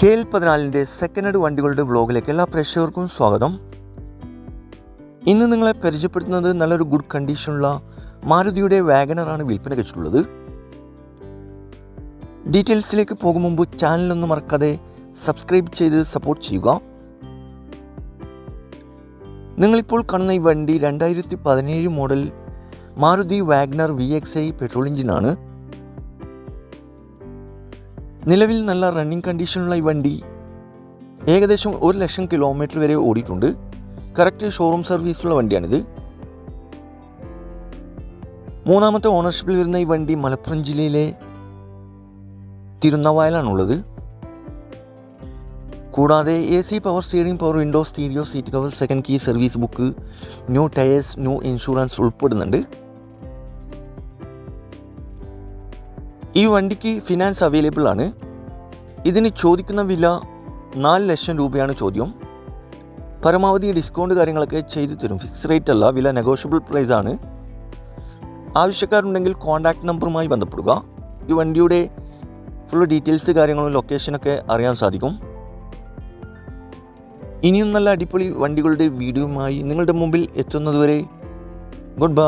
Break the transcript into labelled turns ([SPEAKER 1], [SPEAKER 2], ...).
[SPEAKER 1] K L പതിനാലിന്റെ second hand വണ്ടികളുടെ വ്ളോഗിലേക്ക് എല്ലാ പ്രേക്ഷകർക്കും സ്വാഗതം. ഇന്ന് നിങ്ങളെ പരിചയപ്പെടുത്തുന്നത് നല്ലൊരു ഗുഡ് കണ്ടീഷനുള്ള മാരുതിയുടെ വാഗണറാണ് വിൽപ്പന വെച്ചിട്ടുള്ളത്. ഡീറ്റെയിൽസിലേക്ക് പോകും മുമ്പ് ചാനലൊന്നും മറക്കാതെ സബ്സ്ക്രൈബ് ചെയ്ത് സപ്പോർട്ട് ചെയ്യുക. നിങ്ങളിപ്പോൾ കാണുന്ന ഈ വണ്ടി രണ്ടായിരത്തി പതിനേഴ് model Maruti WagonR V X I petrol എഞ്ചിനാണ് നിലവിൽ നല്ല റണ്ണിങ് കണ്ടീഷനുള്ള ഈ വണ്ടി ഏകദേശം ഒരു ലക്ഷം കിലോമീറ്റർ വരെ ഓടിയിട്ടുണ്ട്. കറക്റ്റ് ഷോറൂം സർവീസുള്ള വണ്ടിയാണിത്. മൂന്നാമത്തെ ഓണർഷിപ്പിൽ വരുന്ന ഈ വണ്ടി മലപ്പുറം ജില്ലയിലെ തിരുനവായലാണുള്ളത്. കൂടാതെ A C power steering power window stereo seat cover second key service book new tyres new insurance ഉൾപ്പെടുന്നുണ്ട്. ഈ വണ്ടിക്ക് ഫിനാൻസ് അവൈലബിൾ ആണ്. ഇതിന് ചോദിക്കുന്ന വില നാല് ലക്ഷം രൂപയാണ് ചോദ്യം. പരമാവധി ഡിസ്കൗണ്ട് കാര്യങ്ങളൊക്കെ ചെയ്തു തരും. ഫിക്സ് റേറ്റ് അല്ല വില നെഗോഷ്യബിൾ പ്രൈസ് ആണ്. ആവശ്യക്കാരുണ്ടെങ്കിൽ കോൺടാക്ട് നമ്പറുമായി ബന്ധപ്പെടുക. ഈ വണ്ടിയുടെ ഫുൾ ഡീറ്റെയിൽസ് കാര്യങ്ങളും ലൊക്കേഷനൊക്കെ അറിയാൻ സാധിക്കും. ഇനിയും നല്ല അടിപൊളി വണ്ടികളുടെ വീഡിയോയുമായി നിങ്ങളുടെ മുമ്പിൽ എത്തുന്നതുവരെ ഗുഡ് ബൈ